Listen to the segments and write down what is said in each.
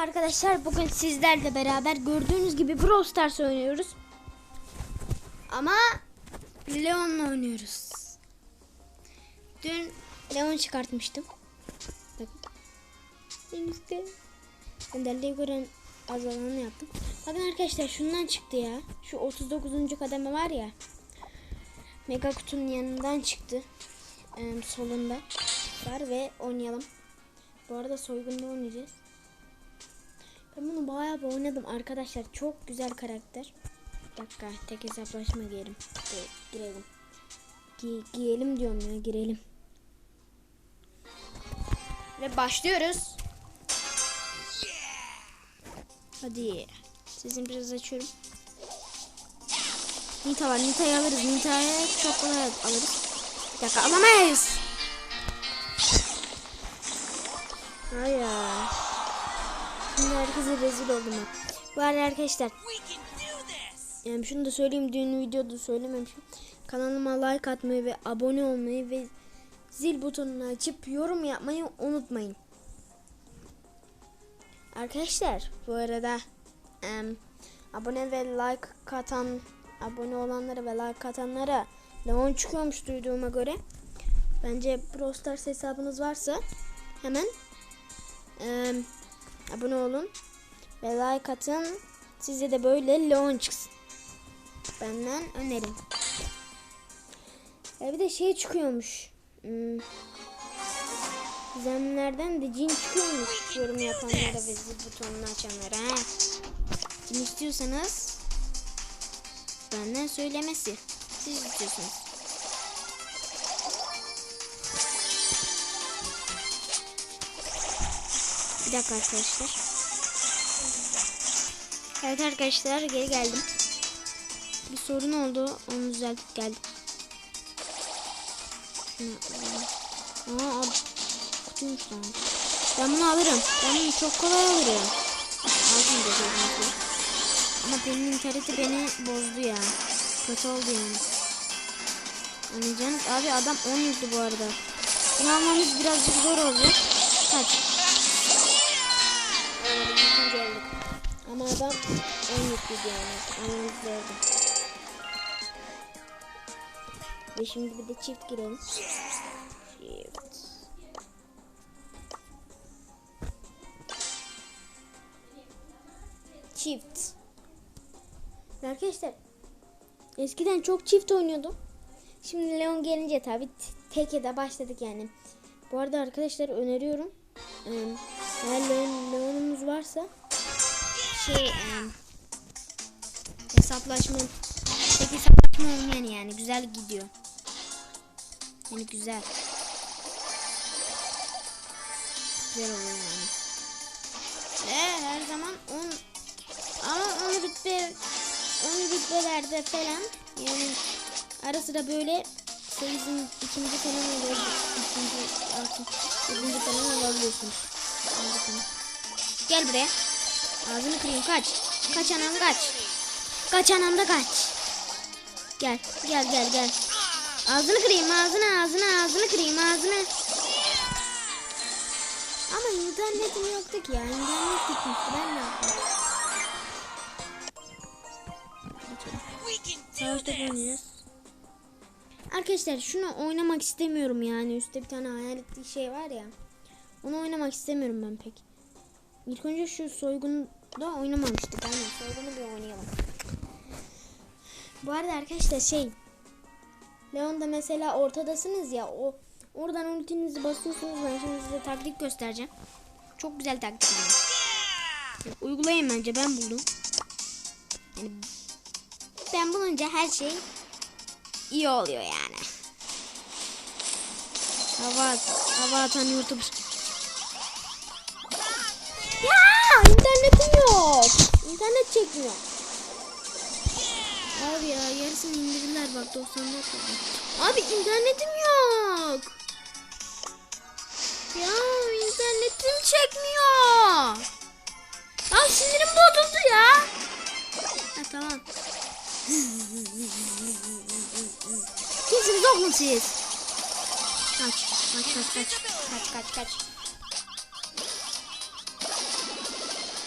arkadaşlar bugün sizlerle beraber gördüğünüz gibi Brawl Stars oynuyoruz. Ama Leon'la oynuyoruz. Dün Leon çıkartmıştım. Bakın. Üstte. Önderliği gören azalanı yaptım. Bakın arkadaşlar şundan çıktı ya. Şu 39. kademe var ya. Mega kutunun yanından çıktı. Ee, solunda var ve oynayalım. Bu arada soygunda oynayacağız. Ben bunu bayağı bir oynadım arkadaşlar. Çok güzel karakter. Bir dakika tek hesaplaşma girelim. Gi- girelim. Gi giyelim diyorum ya girelim. Ve başlıyoruz. Hadi. Sizin biraz açıyorum. Nita var. Nita'yı alırız. Nita'yı çok kolay alırız. Bir dakika alamayız. Hayır. Şimdi herkese rezil oldum ben. Bu arada arkadaşlar yani şunu da söyleyeyim dün videoda söylememişim. Kanalıma like atmayı ve abone olmayı ve zil butonunu açıp yorum yapmayı unutmayın. Arkadaşlar bu arada em, abone ve like katan abone olanlara ve like katanlara Leon çıkıyormuş duyduğuma göre. Bence Brawl Stars hesabınız varsa hemen em, abone olun ve like atın. Size de böyle Leon çıksın. Benden önerim. Ya bir de şey çıkıyormuş. Hmm. Gizemlilerden de cin çıkıyormuş yorum yapanlara ve zil butonunu açanlara. Kim istiyorsanız benden söylemesi. Siz istiyorsunuz. Bir dakika arkadaşlar. Evet arkadaşlar geri geldim. Bir sorun oldu. Onu düzeltip geldim. Aa. Kutuymuş lan. Ben bunu alırım. Ben bunu çok kolay alırım. Aldım da. Ama benim interneti beni bozdu ya. Kötü oldu yani. Anlayacağınız abi adam 10 yüklü bu arada. Bunu almamız birazcık zor oldu. Kaç. Ama adam 10 yüklüydü yani. Almamız zordu. Ve şimdi bir de çift girelim. Çift. Çift. Arkadaşlar eskiden çok çift oynuyordum. Şimdi Leon gelince tabi teke de başladık yani. Bu arada arkadaşlar öneriyorum. Eğer Leon, Leon'umuz varsa şey e, hesaplaşma tek hesaplaşma olmayan yani güzel gidiyor. Yani güzel. Güzel oluyor yani. Ve her zaman 10 ama 10 rütbe 10 rütbelerde falan yani ara sıra böyle seyizin ikinci falan oluyor. İkinci, altın, yedinci falan olabiliyorsunuz. Gel buraya. Ağzını kırayım kaç. Kaç anam kaç. Kaç anam da kaç. Gel gel gel gel. Ağzını kırayım ağzını ağzını ağzını kırayım ağzını. Ama internetim yoktu ki ya. İnternet gitmişti. Ben ne yapayım? Savaş topu oynuyoruz. Arkadaşlar şunu oynamak istemiyorum yani. Üstte bir tane hayaletli şey var ya. Onu oynamak istemiyorum ben pek. İlk önce şu soygunda oynamamıştık. Aynen soygunu bir oynayalım. Bu arada arkadaşlar şey Leon'da mesela ortadasınız ya o oradan ultinizi basıyorsunuz ben şimdi size taktik göstereceğim. Çok güzel taktik. Yani. Uygulayın bence ben buldum. Yani ben bulunca her şey iyi oluyor yani. Hava, hava atan YouTuber. İnternetim yok. İnternet çekmiyor. Abi ya yarısını indirdiler bak 94 oldu. Abi internetim yok. Ya internetim çekmiyor. Ya sinirim bozuldu ya. Ha tamam. Kimsiniz oğlum siz? Kaç, kaç, kaç, kaç, kaç, kaç, kaç.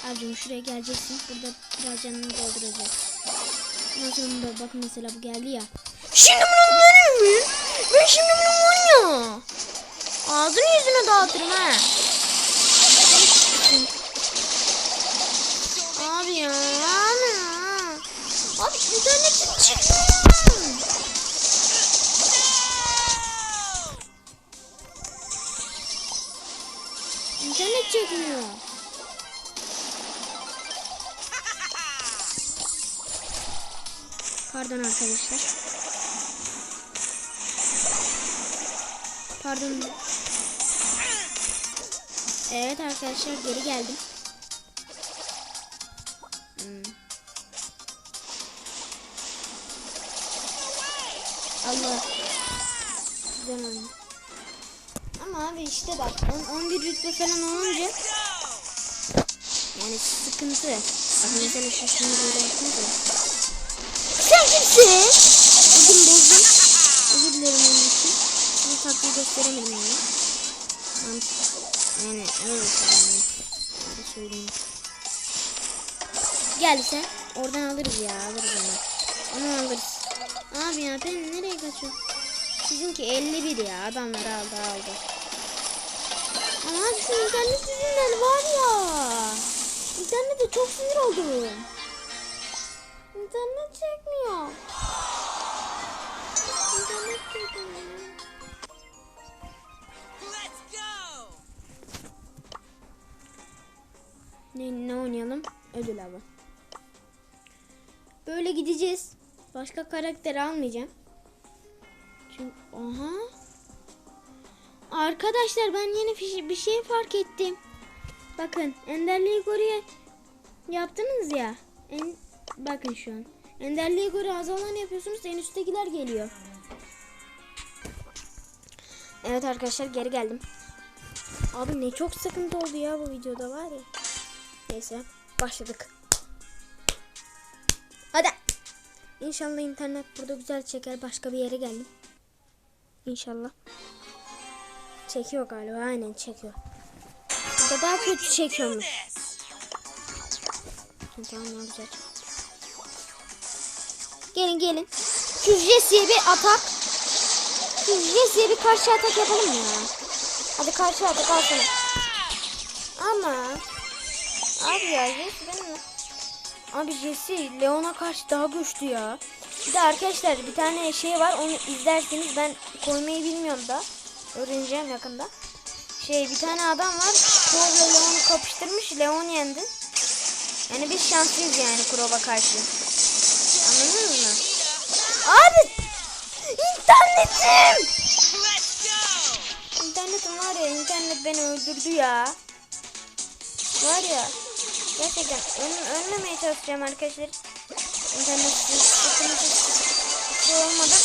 Abicim şuraya geleceksin. Burada biraz canını dolduracak. Ondan sonra da bakın mesela bu geldi ya. Şimdi bunu benim mi? Ben şimdi bunu ya. Ağzını yüzüne dağıtırım ha. Abi ya. Abi ya. Pardon arkadaşlar. Pardon. Evet arkadaşlar geri geldim. Hmm. Allah. Güzel. Ama abi işte bak 10 11 rütbe falan olunca yani sıkıntı. Bak mesela. Sen kimsin? Bugün bozdum. Özür dilerim onun için. Bunu taktiği gösteremedim yani. Yani, yani öyle söyleyeyim. Öyle söyleyeyim. Gel sen. Oradan alırız ya alırız onu. Onu alırız. Abi ya ben nereye kaçıyorum? Sizinki 51 ya adamlar aldı aldı. Ama abi şu internet yüzünden var ya. İnternete çok sinir oldum. İnternet çekmiyor. Ne, ne oynayalım? Ödül avı. Böyle gideceğiz. Başka karakter almayacağım. Çünkü aha. Arkadaşlar ben yeni bir şey fark ettim. Bakın Enderliği Goru'ya yaptınız ya. En, bakın şu an. Enderliği Goru azalan yapıyorsunuz en üsttekiler geliyor. Evet arkadaşlar geri geldim. Abi ne çok sıkıntı oldu ya bu videoda var ya. Neyse başladık. Hadi. İnşallah internet burada güzel çeker. Başka bir yere geldim. İnşallah. Çekiyor galiba. Aynen çekiyor. Burada daha kötü çekiyormuş. Tamam güzel. Gelin gelin. Şu Jesse'ye bir atak. Jesse'ye bir karşı atak yapalım ya? Hadi karşı atak al. Ama. Abi ya Jesse benim. Abi Jesse Leon'a karşı daha güçlü ya. Bir de arkadaşlar bir tane şey var onu izlerseniz ben koymayı bilmiyorum da. Öğreneceğim yakında. Şey bir tane adam var. Kurova Leon'u kapıştırmış. Leon yendi. Yani biz şanslıyız yani Kurova karşı. Anladınız mı? Abi! İnternetim! İnternetim var ya internet beni öldürdü ya. Var ya. Gerçekten ön, ölmemeye çalışacağım arkadaşlar. İnternet sıkıntı şey olmadan!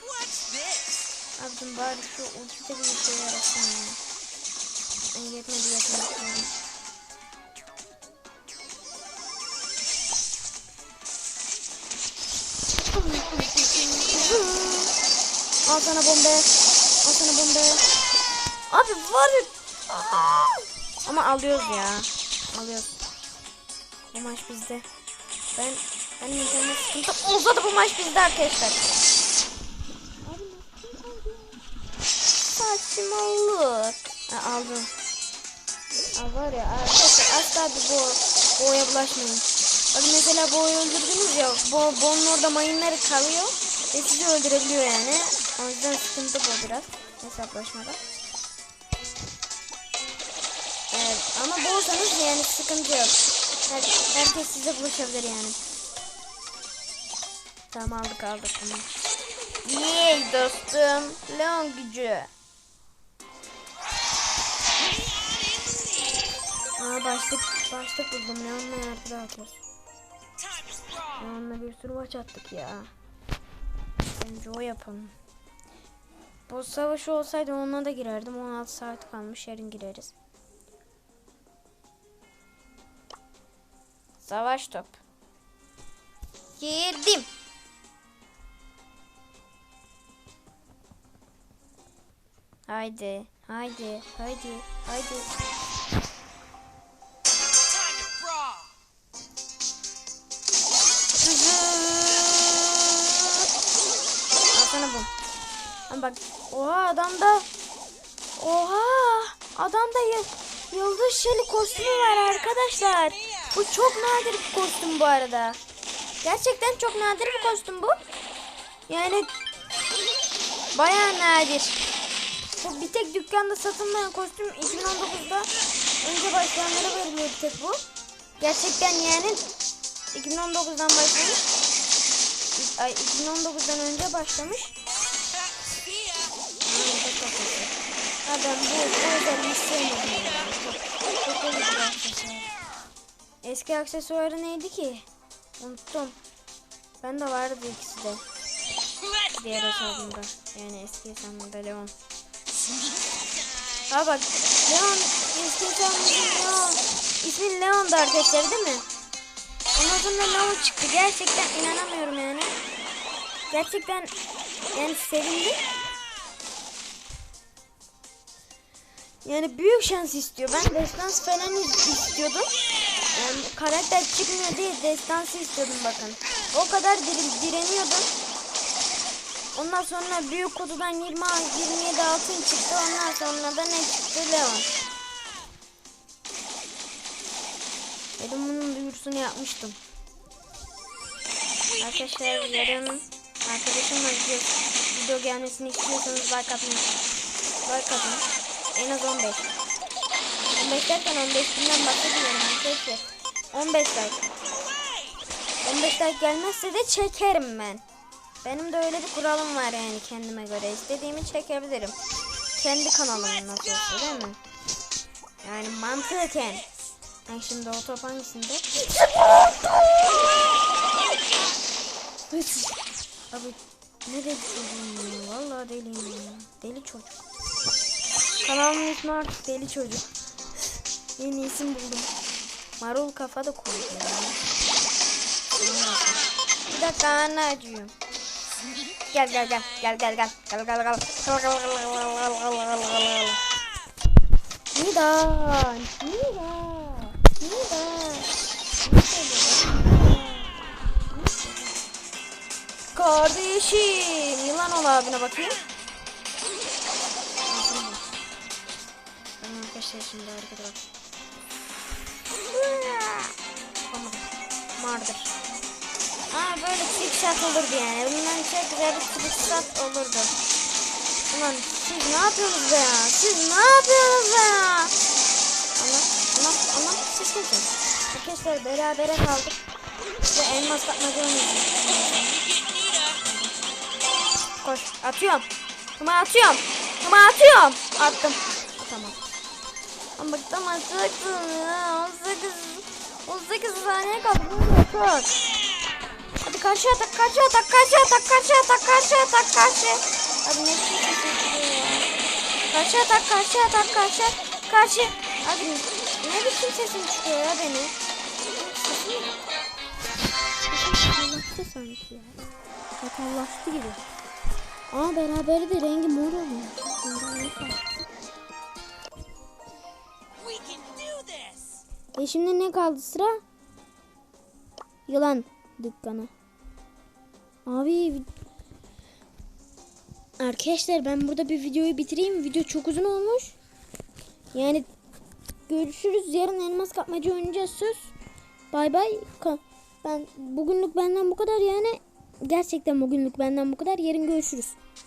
What's this? Abicim bari şu ultide bir şey yarasın ya. Ben yetmedi yapmak Al sana bombe. Al sana bombe. Abi var. Aa! Ama alıyoruz ya. Alıyoruz. Bu maç bizde. Ben benim internet sıkıntı da bu maç bizde arkadaşlar. Saçmalık. Ha, aldım. Aa, var ya arkadaşlar asla bir bo boğaya bulaşmayın. Bak mesela boğayı öldürdünüz ya bo boğunun orada mayınları kalıyor ve sizi öldürebiliyor yani. O yüzden sıkıntı bu biraz hesaplaşmada. Evet ama boğsanız yani sıkıntı yok. Her, herkes size bulaşabilir yani. Tamam aldık aldık bunu. Yey dostum. Leon gücü. Aa başlık başlık buldum. Leon'la yargıda atıyoruz. Leon'la bir sürü maç attık ya. Bence o yapalım. Bu savaşı olsaydı onunla da girerdim. 16 saat kalmış. Yarın gireriz. Savaş top. Girdim. Haydi. Haydi. Haydi. Haydi. Time to brawl. Al sana bu. Ama bak. Oha adamda. Oha. Adamda y- yıldız şeli kostümü var arkadaşlar. Bu çok nadir bir kostüm bu arada. Gerçekten çok nadir bir kostüm bu. Yani bayağı nadir. Bu bir tek dükkanda satılmayan kostüm 2019'da önce başlayanlara veriliyor bir tek bu. Gerçekten yani 2019'dan başlamış. Ay 2019'dan önce başlamış. Ben bu, özelliği sevmedim. Çok, öyle bir aksesuar. Eski aksesuarı neydi ki? Unuttum. Ben de vardı ikisi de. Diğer hesabımda. Yani eski hesabımda Leon. Ha bak Leon eski hesabımda Leon. İsmi Leon'du arkadaşlar değil mi? Ondan sonra Leon çıktı. Gerçekten inanamıyorum yani. Gerçekten yani sevindim. Yani büyük şans istiyor. Ben destans falan is- istiyordum. Yani karakter çıkmıyor diye destansı istiyordum bakın. O kadar dire- direniyordum. Ondan sonra büyük kutudan 20 27 altın çıktı. Ondan sonra da ne çıktı? Leon. Dedim bunun duyurusunu yapmıştım. Arkadaşlar yarın arkadaşımla video, gelmesini istiyorsanız like atmayı like atın. En az 15. 15 derken 15 binden bahsediyorum arkadaşlar. 15 like. 15 like gelmezse de çekerim ben. Benim de öyle bir kuralım var yani kendime göre. İstediğimi çekebilirim. Kendi kanalım nasıl olsa değil mi? Yani mantıken. Ben şimdi o top hangisinde? Abi ne dedi çocuğum deliyim. Deli çocuk. Kanalımın ismi artık deli çocuk. Yeni isim buldum. Marul kafa da koydum. Bir dakika anne acıyorum. Gel gel gel gel gel gel gel gel gel gel gel gel gel gel gel gel gel gel Nida Nida Nida Kardeşim yılan ol abine bakayım. Arkadaşlar şimdi bak. Yapamadım. Mardır. Aa böyle trick shot olurdu yani. Bundan çok güzel bir trick shot olurdu. Ulan siz ne yapıyorsunuz ya? Siz ne yapıyorsunuz ya? Allah Allah Allah siz kimsiniz? Arkadaşlar berabere kaldık. Ve elmas oynayacağız. Koş atıyorum. Kuma atıyorum. Kuma atıyorum. Attım. Tamam. Ama bıktım artık. ya. 18 18 saniye kaldı. Çok. Hadi karşı atak, karşı atak, karşı atak, karşı atak, karşı atak, karşı. Hadi ne? Karşı atak, karşı atak, karşı, karşı. Hadi ne biçim sesim çıkıyor ya benim? Sesim sakallaştı sanki ya. Sakallaştı gibi. Ama beraber de rengi mor oluyor. We E şimdi ne kaldı sıra? Yılan dükkanı. Abi Arkadaşlar ben burada bir videoyu bitireyim. Video çok uzun olmuş. Yani görüşürüz. Yarın elmas kapmaca oynayacağız söz. Bay bay. Ben bugünlük benden bu kadar yani. Gerçekten bugünlük benden bu kadar. Yarın görüşürüz.